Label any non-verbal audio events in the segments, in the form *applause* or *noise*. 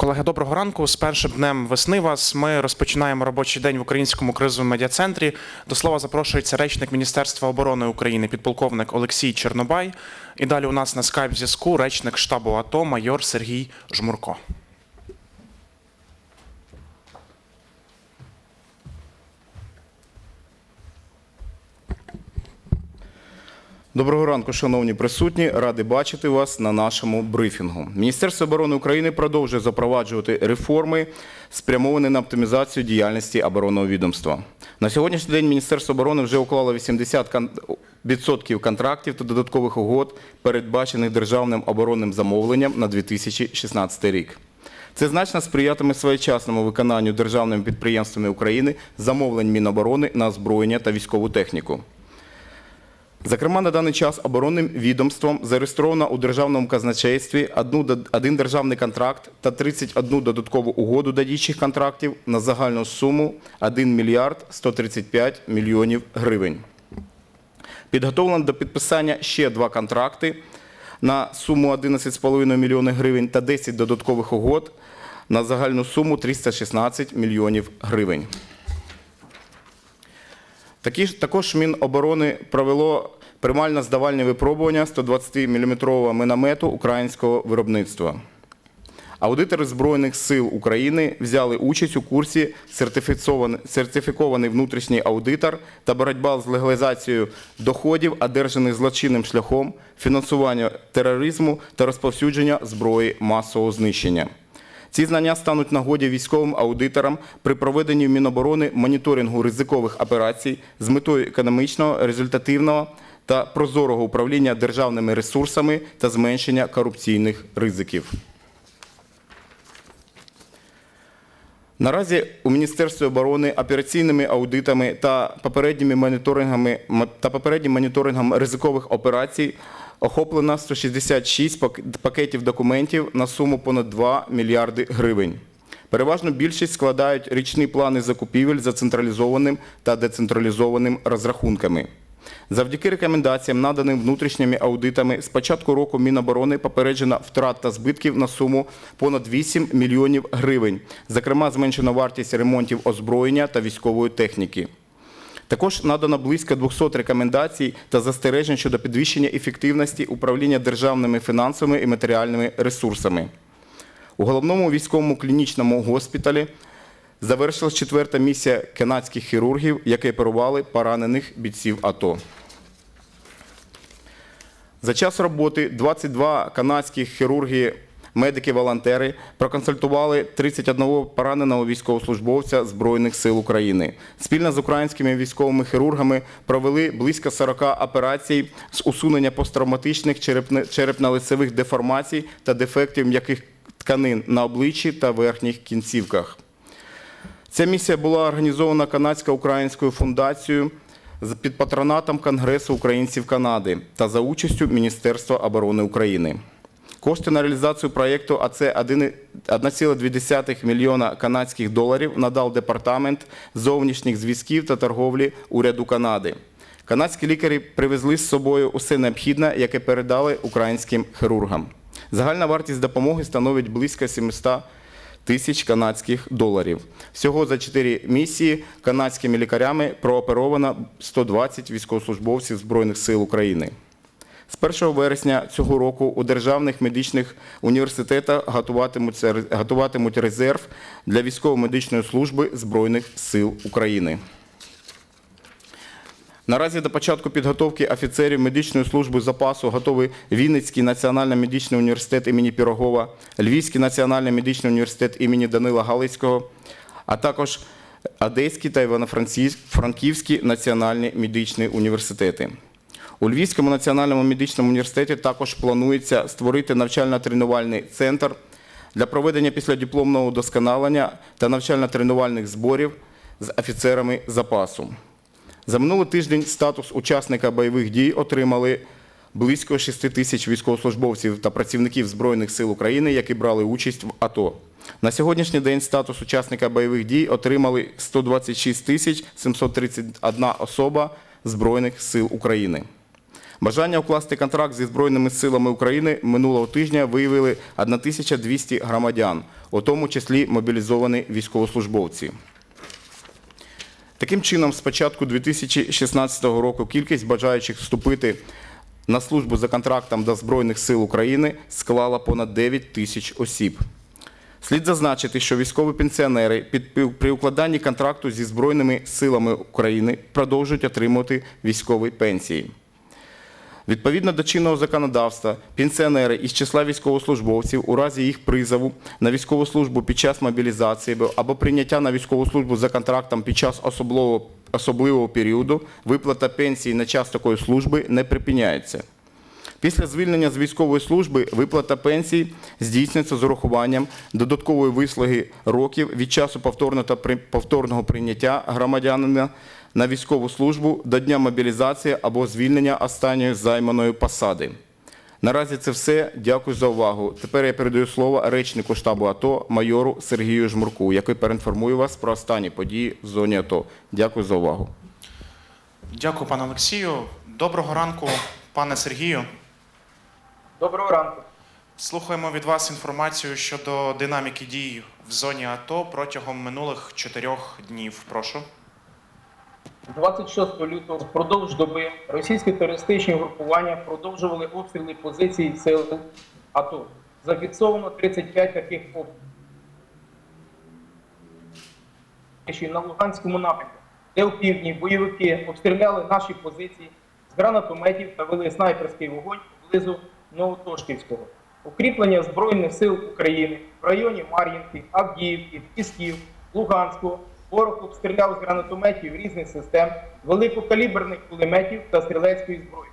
Колеги, доброго ранку. З першим днем весни вас ми розпочинаємо робочий день в Українському кризовому медіа-центрі. До слова запрошується речник Міністерства оборони України, підполковник Олексій Чернобай. І далі у нас на скайп зв'язку речник штабу АТО майор Сергій Жмурко. Доброго ранку, шановні присутні. Радий бачити вас на нашому брифінгу. Міністерство оборони України продовжує запроваджувати реформи, спрямовані на оптимізацію діяльності оборонного відомства. На сьогоднішній день Міністерство оборони вже уклало 80 кон- відсотків контрактів та додаткових угод, передбачених державним оборонним замовленням на 2016 рік. Це значно сприятиме своєчасному виконанню державними підприємствами України замовлень Міноборони на озброєння та військову техніку. Зокрема, на даний час оборонним відомством зареєстровано у державному казначействі один державний контракт та 31 додаткову угоду до діючих контрактів на загальну суму 1 мільярд 135 мільйонів гривень. Підготовлено до підписання ще два контракти на суму 11,5 мільйонів гривень та 10 додаткових угод на загальну суму 316 мільйонів гривень. Такі також Міноборони провело примально-здавальне випробування 120-мм міномету українського виробництва. Аудитори Збройних сил України взяли участь у курсі «Сертифіцований- сертифікований внутрішній аудитор та боротьба з легалізацією доходів, одержаних злочинним шляхом, фінансування тероризму та розповсюдження зброї масового знищення. Ці знання стануть нагоді військовим аудиторам при проведенні в Міноборони моніторингу ризикових операцій з метою економічного, результативного та прозорого управління державними ресурсами та зменшення корупційних ризиків. Наразі у Міністерстві оборони операційними аудитами та попередніми моніторингами та попереднім моніторингом ризикових операцій охоплено 166 пакетів документів на суму понад 2 мільярди гривень. Переважно більшість складають річні плани закупівель за централізованим та децентралізованим розрахунками. Завдяки рекомендаціям, наданим внутрішніми аудитами, з початку року Міноборони попереджено втрат та збитків на суму понад 8 мільйонів гривень. Зокрема, зменшено вартість ремонтів озброєння та військової техніки. Також надано близько 200 рекомендацій та застережень щодо підвищення ефективності управління державними фінансовими і матеріальними ресурсами. У головному військовому клінічному госпіталі завершилась четверта місія канадських хірургів, які оперували поранених бійців АТО. За час роботи 22 канадських хірурги, медики-волонтери проконсультували 31 пораненого військовослужбовця Збройних сил України. Спільно з українськими військовими хірургами провели близько 40 операцій з усунення посттравматичних черепно-лицевих деформацій та дефектів м'яких тканин на обличчі та верхніх кінцівках. Ця місія була організована канадсько-українською фундацією під патронатом Конгресу українців Канади та за участю Міністерства оборони України. Кошти на реалізацію проєкту, а це 1,2 мільйона канадських доларів, надав Департамент зовнішніх зв'язків та торговлі уряду Канади. Канадські лікарі привезли з собою усе необхідне, яке передали українським хірургам. Загальна вартість допомоги становить близько 700 тисяч канадських доларів. Всього за 4 місії канадськими лікарями прооперовано 120 військовослужбовців Збройних сил України. З 1 вересня цього року у державних медичних університетах готуватимуть резерв для військово-медичної служби Збройних сил України. Наразі до початку підготовки офіцерів медичної служби запасу готовий Вінницький національний медичний університет імені Пірогова, Львівський національний медичний університет імені Данила Галицького, а також Одеський та Івано-Франківський національні медичні університети. У Львівському національному медичному університеті також планується створити навчально-тренувальний центр для проведення післядипломного удосконалення та навчально-тренувальних зборів з офіцерами запасу. За минулий тиждень статус учасника бойових дій отримали близько 6 тисяч військовослужбовців та працівників Збройних сил України, які брали участь в АТО. На сьогоднішній день статус учасника бойових дій отримали 126 тисяч 731 особа Збройних сил України. Бажання укласти контракт зі Збройними силами України минулого тижня виявили 1200 громадян, у тому числі мобілізовані військовослужбовці. Таким чином, з початку 2016 року кількість бажаючих вступити на службу за контрактом до Збройних сил України склала понад 9 тисяч осіб. Слід зазначити, що військові пенсіонери при укладанні контракту зі Збройними силами України продовжують отримувати військові пенсії. Відповідно до чинного законодавства, пенсіонери із числа військовослужбовців у разі їх призову на військову службу під час мобілізації або прийняття на військову службу за контрактом під час особливого, особливого періоду виплата пенсії на час такої служби не припиняється. Після звільнення з військової служби виплата пенсії здійснюється з урахуванням додаткової вислуги років від часу повторного та повторного прийняття громадянина на військову службу до дня мобілізації або звільнення останньої займаної посади. Наразі це все. Дякую за увагу. Тепер я передаю слово речнику штабу АТО майору Сергію Жмурку, який переінформує вас про останні події в зоні АТО. Дякую за увагу. Дякую, пане Олексію. Доброго ранку, пане Сергію. Доброго ранку. Слухаємо від вас інформацію щодо динаміки дій в зоні АТО протягом минулих чотирьох днів. Прошу. 26 лютого впродовж доби російські терористичні групування продовжували обстріли позицій сил АТО. Зафіксовано 35 таких обстрілів на Луганському напрямку, де у півдні бойовики обстріляли наші позиції з гранатометів та вели снайперський вогонь поблизу Новотошківського. Укріплення Збройних сил України в районі Мар'їнки, Авдіївки, Пісків, Луганського ворог обстріляв з гранатометів різних систем, великокаліберних кулеметів та стрілецької зброї.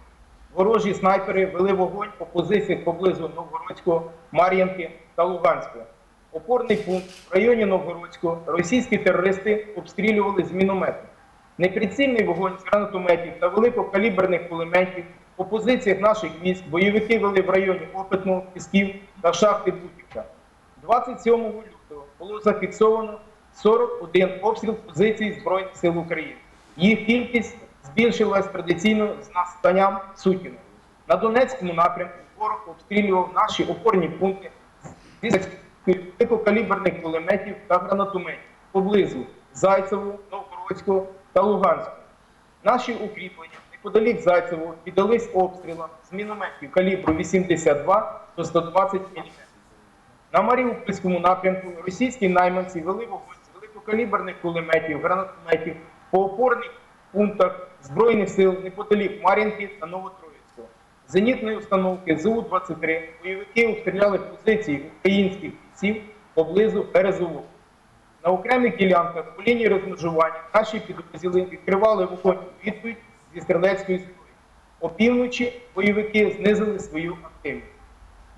Ворожі снайпери вели вогонь по позиціях поблизу Новгородського, Мар'їнки та Луганського. Опорний пункт в районі Новгородського російські терористи обстрілювали з міномету. Неприцільний вогонь з гранатометів та великокаліберних кулеметів по позиціях наших військ бойовики вели в районі Опитного, Пісків та шахти Бутівка. 27 лютого було зафіксовано 41 обстріл позицій Збройних сил України. Їх кількість збільшилась традиційно з настанням Сутіна. На Донецькому напрямку ворог обстрілював наші опорні пункти зі великокаліберних кулеметів та гранатометів поблизу Зайцевого, Новгородського та Луганського. Наші укріплення неподалік Зайцевого піддались обстрілам з мінометів калібру 82 до 120 мм. На Маріупольському напрямку російські найманці вели вогонь з великокаліберних кулеметів, гранатометів по опорних пунктах Збройних сил неподалік Мар'їнки та Новотроїцького. Зенітної установки ЗУ-23 бойовики обстріляли позиції українських бійців поблизу Березового. На окремих ділянках по лінії розмежування наші підрозділи відкривали вогонь відповідь зі стрілецької зброї. Опівночі бойовики знизили свою активність.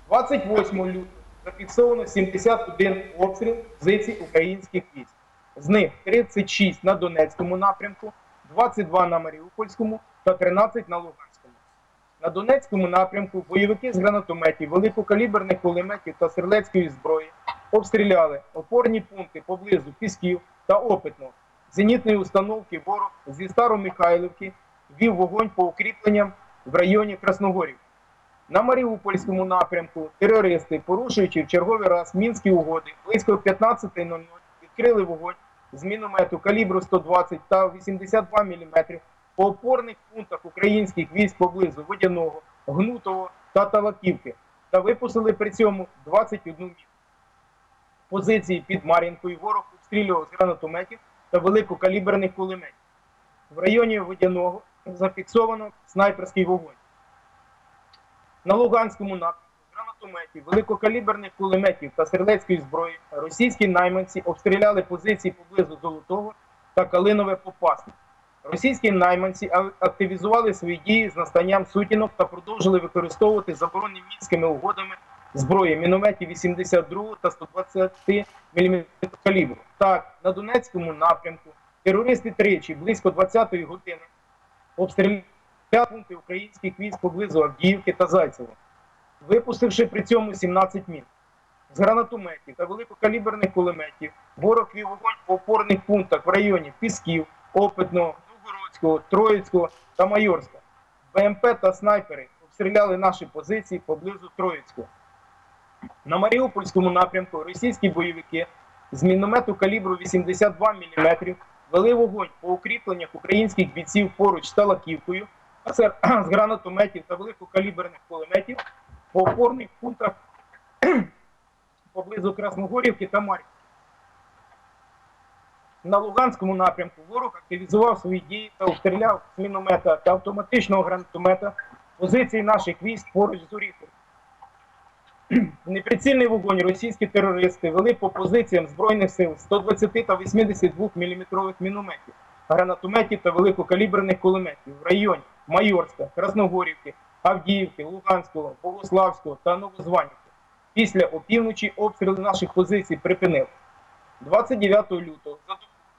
28 лютого зафіксовано 71 обстріл позицій українських військ. З них 36 на Донецькому напрямку, 22 на Маріупольському та 13 на Луганському. На Донецькому напрямку бойовики з гранатометів, великокаліберних кулеметів та стрілецької зброї обстріляли опорні пункти поблизу Пісків та Опитного. Зенітної установки ворог зі Старомихайлівки вів вогонь по укріпленням в районі Красногорів. На Маріупольському напрямку терористи, порушуючи в черговий раз мінські угоди, близько 15.00 відкрили вогонь з міномету калібру 120 та 82 мм по опорних пунктах українських військ поблизу Водяного, Гнутого та Талаківки та випустили при цьому 21 міну. Позиції під Мар'їнкою ворог обстрілював з гранатометів та великокаліберних кулеметів. В районі Водяного зафіксовано снайперський вогонь. На Луганському напрямку гранатометів, великокаліберних кулеметів та стрілецької зброї російські найманці обстріляли позиції поблизу Золотого та Калинове Попасне. Російські найманці активізували свої дії з настанням сутінок та продовжили використовувати заборонені мінськими угодами зброї мінометів 82 та 120 мм калібру. Так, на Донецькому напрямку терористи тричі близько 20-ї години обстріляли пункти українських військ поблизу Авдіївки та Зайцева, випустивши при цьому 17 мін. З гранатометів та великокаліберних кулеметів ворог вів вогонь по опорних пунктах в районі Пісків, Опитного, Новгородського, Троїцького та Майорська. БМП та снайпери обстріляли наші позиції поблизу Троїцького. На Маріупольському напрямку російські бойовики з міномету калібру 82 мм вели вогонь по укріпленнях українських бійців поруч з Талаківкою, а *clears throat* з гранатометів та великокаліберних кулеметів по опорних пунктах *clears throat* поблизу Красногорівки та Мар'їнки. На Луганському напрямку ворог активізував свої дії та обстріляв з міномета та автоматичного гранатомета позиції наших військ поруч з Оріховим. *clears throat* Неприцільний вогонь російські терористи вели по позиціям Збройних сил 120 та 82 мм мінометів, гранатометів та великокаліберних кулеметів в районі Майорська, Красногорівки, Авдіївки, Луганського, Богославського та Новозванівки. Після опівночі обстріли наших позицій припинили. 29 лютого за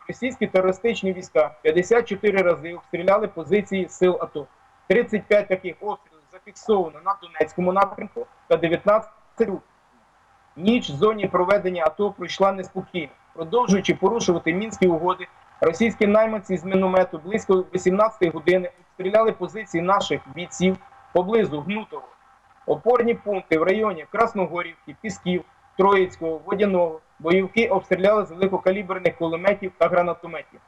російські терористичні війська 54 рази обстріляли позиції сил АТО. 35 таких обстрілів зафіксовано на Донецькому напрямку та 19 у Ніч в зоні проведення АТО пройшла неспокійно. Продовжуючи порушувати мінські угоди, російські найманці з міномету близько 18 години обстріляли позиції наших бійців поблизу Гнутого. Опорні пункти в районі Красногорівки, Пісків, Троїцького, Водяного бойовики обстріляли з великокаліберних кулеметів та гранатометів.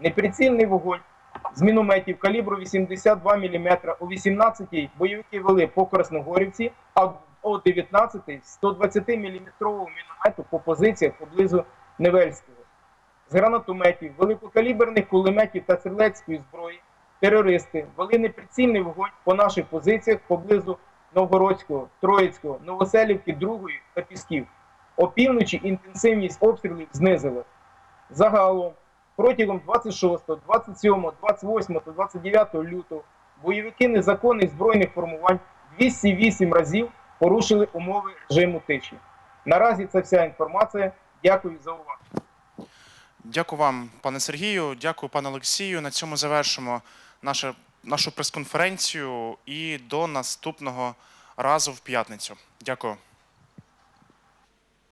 Неприцільний вогонь з мінометів калібру 82 мм о 18-й бойовики вели по Красногорівці, а о 19-й 120 мм міномету по позиціях поблизу Невельського. З гранатометів, великокаліберних кулеметів та стрілецької зброї терористи вели неприцільний вогонь по наших позиціях поблизу Новгородського, Троїцького, Новоселівки, Другої та Пісків. Опівночі інтенсивність обстрілів знизилась. Загалом протягом 26, 27, 28 та 29 лютого бойовики незаконних збройних формувань 208 разів порушили умови режиму тиші. Наразі це вся інформація. Дякую за увагу. Дякую вам, пане Сергію. Дякую, пане Олексію. На цьому завершимо наше, нашу прес-конференцію і до наступного разу в п'ятницю. Дякую.